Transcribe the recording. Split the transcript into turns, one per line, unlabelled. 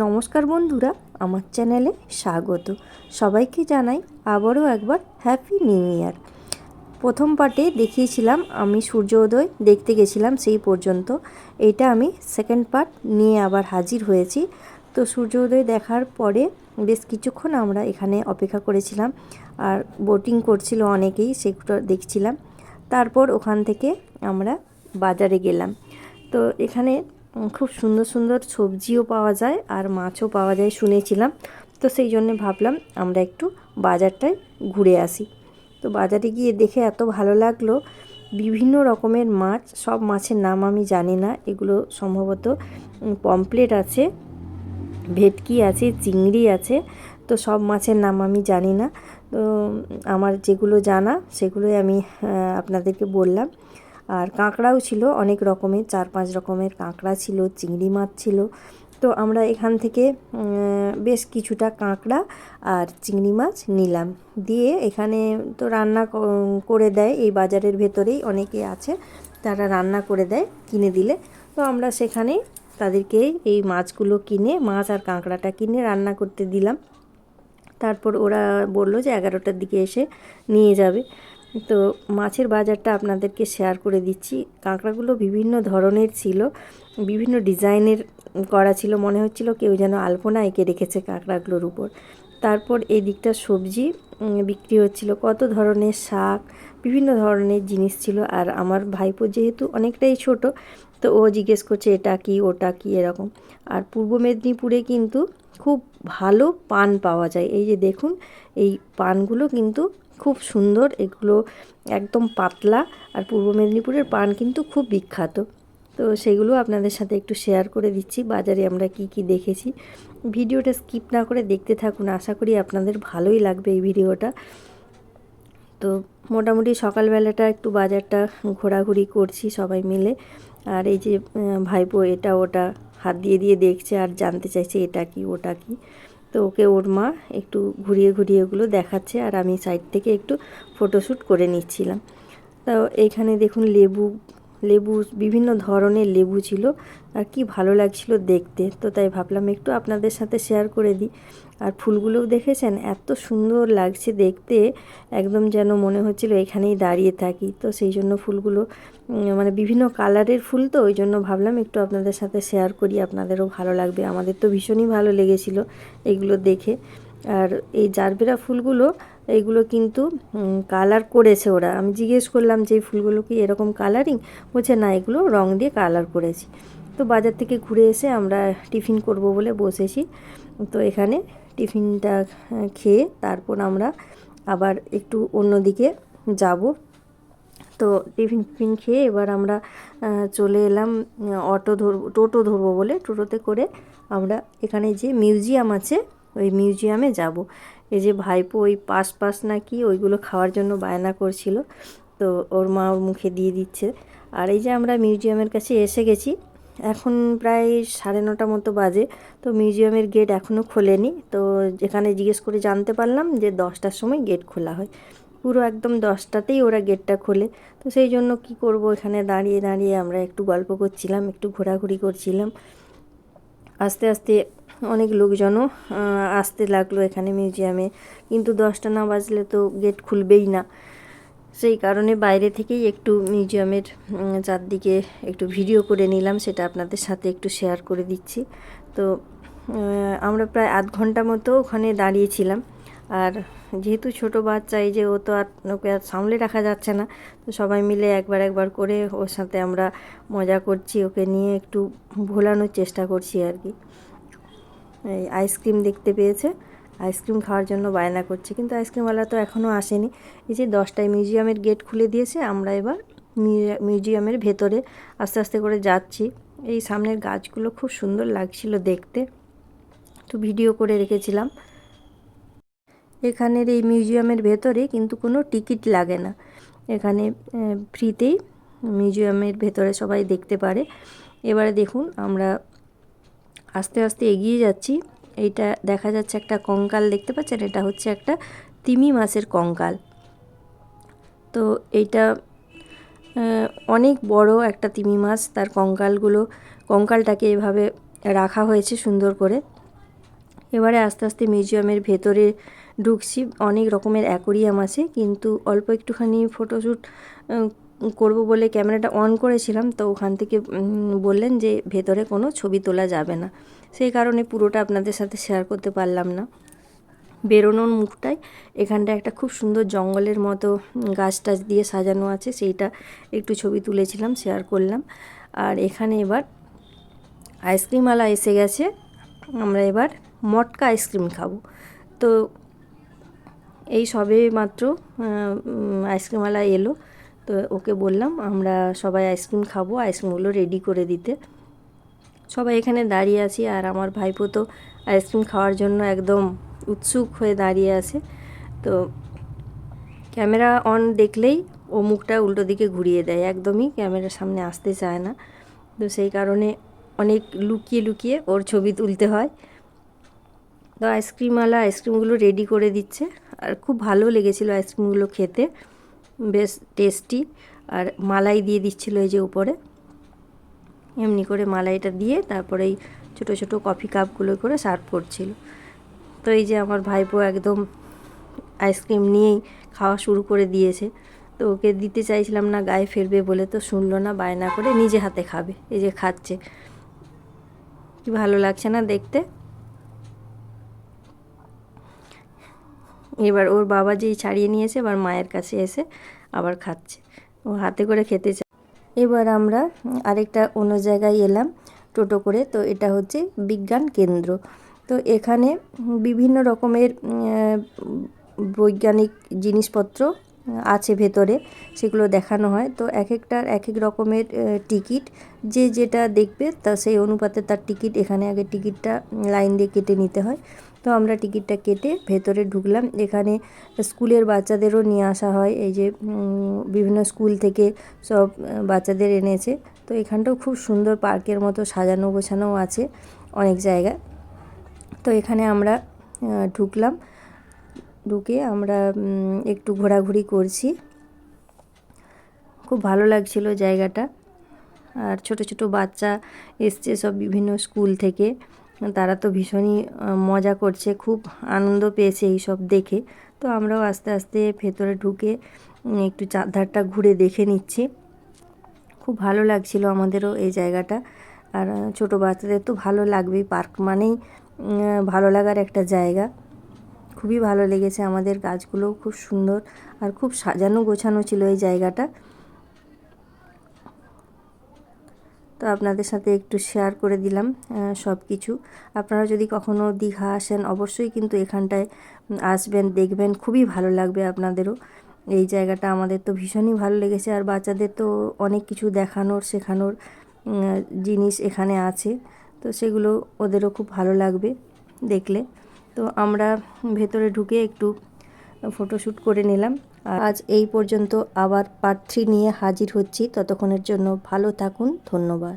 নমস্কার বন্ধুরা, আমার চ্যানেলে স্বাগত। সবাইকে জানাই আবারও একবার হ্যাপি নিউ ইয়ার প্রথম পার্টে দেখিয়েছিলাম আমি সূর্যোদয়, দেখতে গেছিলাম সেই পর্যন্ত। এটা আমি সেকেন্ড পার্ট নিয়ে আবার হাজির হয়েছি। তো সূর্যোদয় দেখার পরে বেশ কিছুক্ষণ আমরা এখানে অপেক্ষা করেছিলাম আর বোটিং করছিল অনেকেই, সেগুলো দেখছিলাম। তারপর ওখান থেকে আমরা বাজারে গেলাম। তো এখানে খুব সুন্দর সুন্দর সবজিও পাওয়া যায় আর মাছও পাওয়া যায় শুনেছিলাম। তো সেই জন্য ভাবলাম আমরা একটু বাজারটায় ঘুরে আসি। তো বাজারে গিয়ে দেখে এত ভালো লাগল, বিভিন্ন রকমের মাছ, সব মাছের নাম আমি জানি না। এগুলো সম্ভবত পমপ্লেট আছে, ভেটকি আছে, চিংড়ি আছে, তো সব মাছের নাম আমি জানি না। তো আমার যেগুলো জানা, সেগুলোই আমি আপনাদেরকে বললাম। আর কাঁকড়াও ছিল, অনেক রকমের, চার পাঁচ রকমের কাঁকড়া ছিল, চিংড়ি মাছ ছিল। তো আমরা এখান থেকে বেশ কিছুটা কাঁকড়া আর চিংড়ি মাছ নিলাম। দিয়ে এখানে তো রান্না করে দেয়, এই বাজারের ভেতরেই অনেকে আছে, তারা রান্না করে দেয়, কিনে দিলে। তো আমরা সেখানে তাদেরকে এই মাছগুলো কিনে, মাছ আর কাঁকড়াটা কিনে রান্না করতে দিলাম। তারপর ওরা বলল যে এগারোটার দিকে এসে নিয়ে যাবে। তো মাছের বাজারটা আপনাদেরকে শেয়ার করে দিচ্ছি। কাঁকড়াগুলো বিভিন্ন ধরনের ছিল, বিভিন্ন ডিজাইনের করা ছিল। মনে হচ্ছিল কেউ যেন আলপনা এঁকে রেখেছে কাঁকড়াগুলোর উপর। তারপর এই দিকটা সবজি বিক্রি হচ্ছিল। কত ধরনের শাক, বিভিন্ন ধরনের জিনিস ছিল। আর আমার ভাইপো যেহেতু অনেকটাই ছোট, তো ও জিজ্ঞেস করছে, এটা কি, ওটা কি? এরকম। আর পূর্ব মেদিনীপুরে কিন্তু খুব ভালো পান পাওয়া যায়। এই যে দেখুন, এই পানগুলো কিন্তু খুব সুন্দর। এগুলো একদম পাতলা আর পূর্ব মেদিনীপুরের পান কিন্তু খুব বিখ্যাত। তো সেগুলো আপনাদের সাথে একটু শেয়ার করে দিচ্ছি, বাজারে আমরা কি কি দেখেছি। ভিডিওটা স্কিপ না করে দেখতে থাকুন, আশা করি আপনাদের ভালোই লাগবে এই ভিডিওটা। তো মোটামুটি সকালবেলাটা একটু বাজারটা ঘোরাঘুরি করছি সবাই মিলে। আর এই যে ভাইপো এটা ওটা হাত দিয়ে দিয়ে দেখছে আর জানতে চাইছে এটা কি, ওটা কি। তো ওকে ওর মা একটু ঘুরিয়ে ঘুরিয়ে ওগুলো দেখাচ্ছে আর আমি সাইড থেকে একটু ফটোশ্যুট করে নিচ্ছিলাম। তো এখানে দেখুন লেবু লেবু বিভিন্ন ধরনের লেবু ছিল। আর কি ভালো লাগছিল দেখতে। তো তাই ভাবলাম একটু আপনাদের সাথে শেয়ার করে দিই। আর ফুলগুলোও দেখেছেন? এত সুন্দর লাগছে দেখতে। একদম যেন মনে হচ্ছিল এখানেই দাঁড়িয়ে থাকি। তো সেই জন্য ফুলগুলো মানে বিভিন্ন কালারের ফুল তো, ওই জন্য ভাবলাম একটু আপনাদের সাথে শেয়ার করি। আপনাদেরও ভালো লাগবে। আমাদের তো ভীষণই ভালো লেগেছিল এগুলো দেখে। আর এই জারবেরা ফুলগুলো এইগুলো কিন্তু কালার করেছে ওরা। আমি জিজ্ঞেস করলাম যে, এই ফুলগুলো কি এরকম কালারিং বলছে, না, এগুলো রং দিয়ে কালার করেছি। তো বাজার থেকে ঘুরে এসে আমরা টিফিন করব বলে বসেছি। তো এখানে টিফিনটা খেয়ে তারপর আমরা আবার একটু অন্যদিকে যাব। তো টিফিন টিফিন খেয়ে এবার আমরা চলে এলাম অটো ধরবো টোটো ধরবো বলে। টোটোতে করে আমরা এখানে যে মিউজিয়াম আছে, ওই মিউজিয়ামে যাব। এই যে ভাইপো ওই পাস পাস নাকি ওইগুলো খাওয়ার জন্য বায়না করছিল। তো ওর মা ওর মুখে দিয়ে দিচ্ছে। আর এই যে আমরা মিউজিয়ামের কাছে এসে গেছি এখন প্রায় সাড়ে নটা মতো বাজে, তো মিউজিয়ামের গেট এখনও খোলেনি। তো যেখানে জিজ্ঞেস করে জানতে পারলাম যে দশটার সময় গেট খোলা হয়। পুরো একদম দশটাতেই ওরা গেটটা খোলে। তো সেই জন্য কি করব, এখানে দাঁড়িয়ে দাঁড়িয়ে আমরা একটু গল্প করছিলাম, একটু ঘোরাঘুরি করছিলাম। আস্তে আস্তে অনেক লোকজনও আসতে লাগল এখানে মিউজিয়ামে। কিন্তু দশটা না বাজলে তো গেট খুলবেই না। সেই কারণে বাইরে থেকেই একটু মিউজিয়ামের চারদিকে একটু ভিডিও করে নিলাম, সেটা আপনাদের সাথে একটু শেয়ার করে দিচ্ছি। তো আমরা প্রায় আধ ঘণ্টা মতো ওখানে দাঁড়িয়েছিলাম। আর যেহেতু ছোট বাচ্চা, এই যে ও তো আর, ওকে আর সামলে রাখা যাচ্ছে না, তো সবাই মিলে একবার একবার করে ওর সাথে আমরা মজা করছি, ওকে নিয়ে একটু ভোলানোর চেষ্টা করছি আর কি। এই আইসক্রিম দেখতে পেয়েছে। আইসক্রিম খাওয়ার জন্য বায়না করছে, কিন্তু আইসক্রিমওয়ালা তো এখনও আসেনি। এই যে দশটায় মিউজিয়ামের গেট খুলে দিয়েছে, আমরা এবার মিউ- মিউজিয়ামের ভেতরে আস্তে আস্তে করে যাচ্ছি। এই সামনের গাছগুলো খুব সুন্দর লাগছিল দেখতে তো ভিডিও করে রেখেছিলাম। এখানের এই মিউজিয়ামের ভেতরে কিন্তু কোনো টিকিট লাগে না। এখানে ফ্রিতেই মিউজিয়ামের ভেতরে সবাই দেখতে পারে। এবারে দেখুন, আমরা আস্তে আস্তে এগিয়ে যাচ্ছি। এইটা দেখা যাচ্ছে একটা কঙ্কাল দেখতে পাচ্ছেন? এটা হচ্ছে একটা তিমি মাছের কঙ্কাল। তো এইটা অনেক বড় একটা তিমি মাছ, তার কঙ্কালগুলো, কঙ্কালটাকে এভাবে রাখা হয়েছে সুন্দর করে। এবারে আস্তে আস্তে মিউজিয়ামের ভেতরে ঢুকছি। অনেক রকমের অ্যাকোরিয়াম আছে, কিন্তু অল্প একটুখানি ফটোশ্যুট করব বলে ক্যামেরাটা অন করেছিলাম, তো ওখান থেকে বললেন যে ভেতরে কোনো ছবি তোলা যাবে না। সেই কারণে পুরোটা আপনাদের সাথে শেয়ার করতে পারলাম না। বেরোনোর মুখটায় এখানটা একটা খুব সুন্দর জঙ্গলের মতো গাছ টাছ দিয়ে সাজানো আছে, সেইটা একটু ছবি তুলেছিলাম শেয়ার করলাম। আর এখানে এবার আইসক্রিমওয়ালা এসে গেছে, আমরা এবার মটকা আইসক্রিম খাব। তো এই সবে মাত্র আইসক্রিমওয়ালা এলো। তো ওকে বললাম, আমরা সবাই আইসক্রিম খাব, আইসক্রিমগুলো রেডি করে দিতে। সবাই এখানে দাঁড়িয়ে আছি আর আমার ভাইপো তো আইসক্রিম খাওয়ার জন্য একদম উৎসুক হয়ে দাঁড়িয়ে আছে। তো ক্যামেরা অন দেখলেই ও মুখটা উল্টো দিকে ঘুরিয়ে দেয়, একদমই ক্যামেরার সামনে আসতে চায় না। তো সেই কারণে অনেক লুকিয়ে লুকিয়ে ওর ছবি তুলতে হয়। তো আইসক্রিমওয়ালা আইসক্রিমগুলো রেডি করে দিচ্ছে। আর খুব ভালো লেগেছিলো আইসক্রিমগুলো খেতে। বেশ টেস্টি। আর মালাই দিয়ে দিচ্ছিল এই যে উপরে। এমনি করে মালাইটা দিয়ে তারপরে এই ছোটো ছোটো কফি কাপগুলো করে সার্ভ করছিল। তো এই যে আমার ভাইপো একদম আইসক্রিম নিয়েই খাওয়া শুরু করে দিয়েছে। তো ওকে দিতে চাইছিলাম না, গায়ে ফেলবে বলে তো শুনলো না, বায়না করে নিজে হাতে খাবে। এই যে খাচ্ছে। কি ভালো লাগছে না দেখতে? এবার ওর বাবা যেই ছাড়িয়ে নিয়েছে, এবার মায়ের কাছে এসে আবার খাচ্ছে। ও হাতে করে খেতে চায় এবার আমরা আরেকটা অন্য জায়গায় এলাম টোটো করে। তো এটা হচ্ছে বিজ্ঞান কেন্দ্র। তো এখানে বিভিন্ন রকমের বৈজ্ঞানিক জিনিসপত্র আছে ভেতরে, সেগুলো দেখানো হয়। তো এক একটার এক এক রকমের টিকিট। যে যেটা দেখবে, তা সেই অনুপাতে তার টিকিট, এখানে আগে টিকিটটা লাইন দিয়ে কেটে নিতে হয়। তো আমরা টিকিটটা কেটে ভেতরে ঢুকলাম। এখানে স্কুলের বাচ্চাদেরও নিয়ে আসা হয়। এই যে বিভিন্ন স্কুল থেকে সব বাচ্চাদের এনেছে। তো এখানটাও খুব সুন্দর পার্কের মতো সাজানো গোছানো আছে অনেক জায়গা। তো এখানে আমরা ঢুকলাম। ঢুকে আমরা একটু ঘোরাঘুরি করছি। খুব ভালো লাগছিল জায়গাটা। আর ছোট ছোট বাচ্চা এসছে সব বিভিন্ন স্কুল থেকে। তারা তো ভীষণই মজা করছে, খুব আনন্দ পেয়েছে এই সব দেখে। তো আমরাও আস্তে আস্তে ভেতরে ঢুকে একটু চারধারটা ঘুরে দেখে নিচ্ছি। খুব ভালো লাগছিল আমাদেরও এই জায়গাটা। আর ছোট বাচ্চাদের তো ভালো লাগবেই, পার্ক মানেই ভালো লাগার একটা জায়গা। খুবই ভালো লেগেছে আমাদের গাছগুলোও, খুব সুন্দর। আর খুব সাজানো গোছানো ছিল এই জায়গাটা। তো আপনাদের সাথে একটু শেয়ার করে দিলাম সব কিছু আপনারা যদি কখনো দীঘা আসেন, অবশ্যই কিন্তু এখানটায় আসবেন, দেখবেন, খুবই ভালো লাগবে আপনাদেরও। এই জায়গাটা আমাদের তো ভীষণই ভালো লেগেছে, আর বাচ্চাদের তো অনেক কিছু দেখানোর, শেখানোর জিনিস এখানে আছে। তো সেগুলো ওদেরও খুব ভালো লাগবে দেখলে। তো আমরা ভেতরে ঢুকে একটু ফটোশ্যুট করে নিলাম। আজ এই পর্যন্ত আবার পার্ট নিয়ে হাজির হচ্ছি। ততক্ষণের জন্য ভালো থাকুন ধন্যবাদ।